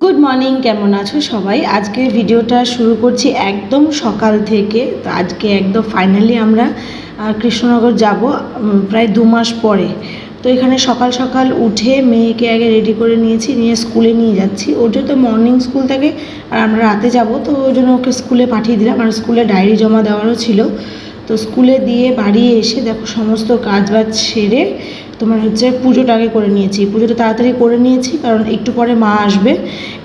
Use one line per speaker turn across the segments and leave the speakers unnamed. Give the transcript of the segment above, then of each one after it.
Good morning কেমন আছো সবাই? আজকে ভিডিওটা শুরু করছি একদম সকাল থেকে। তো আজকে একদম ফাইনালি আমরা কৃষ্ণনগর যাব প্রায় দু মাস পরে। তো এখানে সকাল সকাল উঠে মেয়েকে আগে রেডি করে নিয়েছি, নিয়ে স্কুলে নিয়ে যাচ্ছি। ওর তো মর্নিং স্কুল থাকে, আর আমরা রাতে যাব, তো ওই জন্য ওকে স্কুলে পাঠিয়ে দিলাম। আর স্কুলে ডায়েরি জমা দেওয়ারও ছিল। তো স্কুলে দিয়ে বাড়ি এসে দেখো সমস্ত কাজ বাজ সেরে তোমার হচ্ছে পুজোটা আগে করে নিয়েছি। পুজোটা তাড়াতাড়ি করে নিয়েছি, কারণ একটু পরে মা আসবে,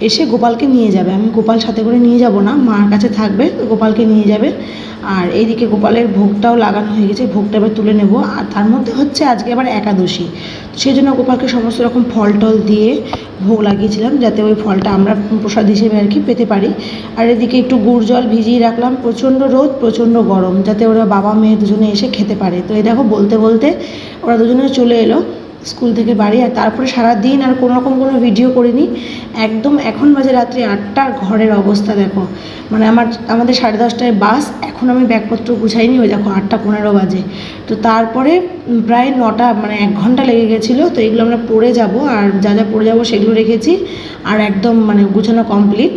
এসে গোপালকে নিয়ে যাবে। আমি গোপাল সাথে করে নিয়ে যাব না, মার কাছে থাকবে, গোপালকে নিয়ে যাবে। আর এইদিকে গোপালের ভোগটাও লাগানো হয়ে গেছে, ভোগটা এবার তুলে নেব। আর তার মধ্যে হচ্ছে আজকে আবার একাদশী। সেই জন্য গোপালকে সমস্ত রকম ফল টল দিয়ে ভোগ লাগিয়েছিলাম, যাতে ওই ফলটা আমরা প্রসাদ হিসেবে আর কি পেতে পারি। আর এদিকে একটু গুড় জল ভিজিয়ে রাখলাম, প্রচণ্ড রোদ, প্রচণ্ড গরম, যাতে ওরা বাবা মেয়ে দুজনে এসে খেতে পারে। তো এই দেখো, বলতে বলতে ওরা দুজনে চলে এলো স্কুল থেকে বাড়ি আর তারপরে সারা দিন আর কোনো রকম কোনো ভিডিও করিনি। একদম এখন বাজে রাত্রি আটটার ঘরের অবস্থা দেখো। মানে আমার, আমাদের সাড়ে দশটায় বাস এখন আমি ব্যাগপত্র গুছাইনি, ওই দেখো আটটা পনেরো বাজে। তো তারপরে প্রায় নটা মানে এক ঘণ্টা লেগে গেছিল, তো এগুলো আমরা পড়ে যাব আর যা যা পড়ে যাব সেগুলো রেখেছি। আর একদম মানে গুছানো কমপ্লিট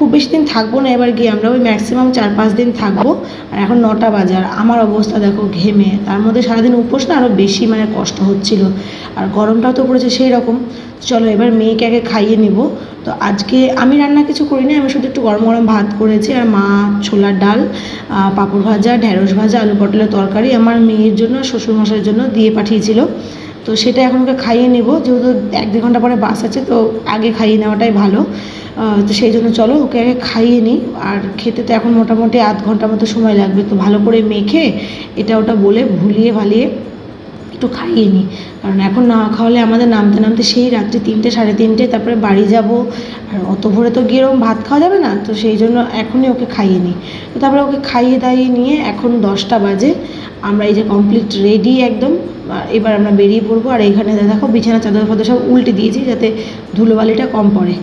খুব বেশি দিন থাকব না, এবার গিয়ে আমরা ওই ম্যাক্সিমাম চার পাঁচ দিন থাকব। আর এখন নটা বাজার আমার অবস্থা দেখো ঘেমে। তার মধ্যে সারাদিন উপোস না আরও বেশি মানে কষ্ট হচ্ছিল। আর গরমটাও তো পড়েছে সেই রকম। চলো এবার মেয়েকে আগে খাইয়ে নেব। তো আজকে আমি রান্না কিছু করিনি, আমি শুধু একটু গরম গরম ভাত করেছি, আর মা ছোলার ডাল পাঁপড় ভাজা ঢ্যাঁড়স ভাজা, আলু পটলের তরকারি আমার মেয়ের জন্য, শ্বশুরমশাইয়ের জন্য দিয়ে পাঠিয়েছিল। তো সেটা এখন ওকে খাইয়ে নেব, যেহেতু এক দু ঘণ্টা পরে বাস আছে, তো আগে খাইয়ে নেওয়াটাই ভালো। তো সেই জন্য চলো, ওকে আগে খাইয়ে নিই। আর খেতে তো এখন মোটামুটি আধ ঘণ্টা মতো সময় লাগবে, তো ভালো করে মেখে এটা ওটা বলে ভুলিয়ে ভালিয়ে একটু খাইয়ে নিই। কারণ এখন না খাওয়ালে আমাদের নামতে নামতে সেই রাত্রি তিনটে, সাড়ে তিনটে, তারপরে বাড়ি যাব। আর অত ভোরে তো গিয়ে ভাত খাওয়া যাবে না, তো সেই জন্য এখনই ওকে খাইয়ে নিই। তো তারপরে ওকে খাইয়ে দাইয়ে নিয়ে এখন দশটা বাজে। আমরা এই যে কমপ্লিট রেডি একদম এবার আমরা বেরিয়ে পড়ব। আর এখানে দেখো বিছানা, চাদর ফাদর সব উল্টে দিয়েছি যাতে ধুলোবালিটা কম পড়ে।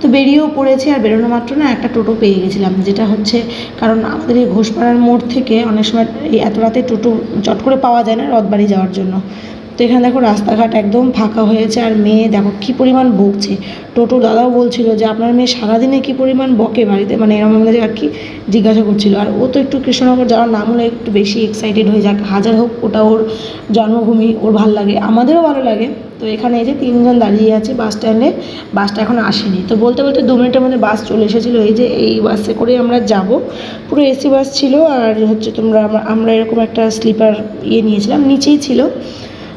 তো বেরিয়েও পড়েছে আর বেরোনো মাত্র না একটা টোটো পেয়ে গেছিলাম, যেটা হচ্ছে কারণ আমাদের এই ঘোষপাড়ার মোড় থেকে অনেক সময় এই এত রাতে টোটো চট করে পাওয়া যায় না রথবাড়ি যাওয়ার জন্য। তো এখানে দেখো রাস্তাঘাট একদম ফাঁকা হয়েছে আর মেয়ে দেখো কী পরিমাণ বকছে। টোটো দাদাও বলছিল যে আপনার মেয়ে সারাদিনে কী পরিমাণ বকে বাড়িতে? মানে এরকম আমাদের আর কি জিজ্ঞাসা করছিল। আর ও তো একটু কৃষ্ণনগর যাওয়ার নাম হলে একটু বেশি এক্সাইটেড হয়ে যাক। হাজার হোক, ওটা ওর জন্মভূমি, ওর ভালো লাগে। আমাদেরও ভালো লাগে। তো এখানে এই যে তিনজন দাঁড়িয়ে আছে বাস স্ট্যান্ডে বাসটা এখন আসেনি। তো বলতে বলতে দু মিনিটের মধ্যে বাস চলে এসেছিল। এই যে এই বাসে করে আমরা যাব। পুরো এসি বাস ছিল। আর হচ্ছে তোমরা আমরা- এরকম একটা স্লিপার ইয়ে নিয়েছিলাম। নিচেই ছিল।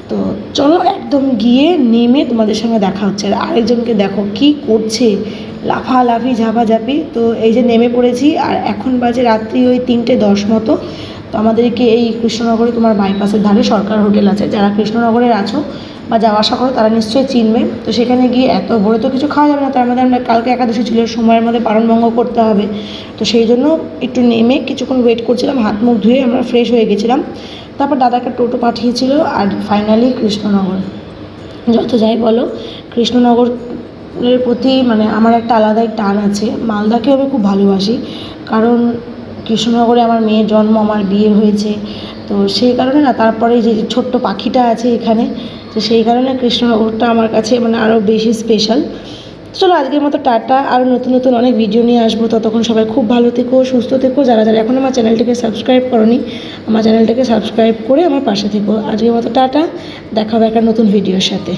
তো চলো একদম গিয়ে নেমে তোমাদের সঙ্গে দেখা হচ্ছে। আর আরেকজনকে দেখো কি করছে। লাফালাফি, ঝাপাঝাপি। তো এই যে নেমে পড়েছি, আর এখন বাজে রাত্রি ওই তিনটে দশ মতো। তো আমাদেরকে এই কৃষ্ণনগরে তোমার বাইপাসের ধারে সরকার হোটেল আছে। যারা কৃষ্ণনগরের আছো বা যাওয়া আসা করো, তারা নিশ্চয়ই চিনবে। তো সেখানে গিয়ে এত ভোরে তো কিছু খাওয়া যাবে না। তার মধ্যে আমরা কালকে একাদশী ছিল সময়ের মধ্যে পালনভঙ্গ করতে হবে। তো সেই জন্য একটু নেমে কিছুক্ষণ ওয়েট করছিলাম, হাত মুখ ধুয়ে আমরা ফ্রেশ হয়ে গেছিলাম। তারপর দাদাকে টোটো পাঠিয়েছিল আর ফাইনালি কৃষ্ণনগর। যত যাই বলো, কৃষ্ণনগরের প্রতি মানে আমার একটা আলাদাই টান আছে। মালদাকেও আমি খুব ভালোবাসি। কারণ কৃষ্ণনগরে আমার মেয়ের জন্ম, আমার বিয়ে হয়েছে। তো সেই কারণে না, তারপরে যে ছোট্ট পাখিটা আছে এখানে, তো সেই কারণে কৃষ্ণনগরটা আমার কাছে মানে আরও বেশি স্পেশাল চলো আজকের মতো টাটা আরও নতুন নতুন অনেক ভিডিও নিয়ে আসব। ততক্ষণ সবাই খুব ভালো থেকো, সুস্থ থেকো। যারা যারা এখন আমার চ্যানেলটাকে সাবস্ক্রাইব করনি, আমার চ্যানেলটাকে সাবস্ক্রাইব করে আমার পাশে থেকো। আজকের মতো টাটা, দেখা হবে একটা নতুন ভিডিওর সাথে।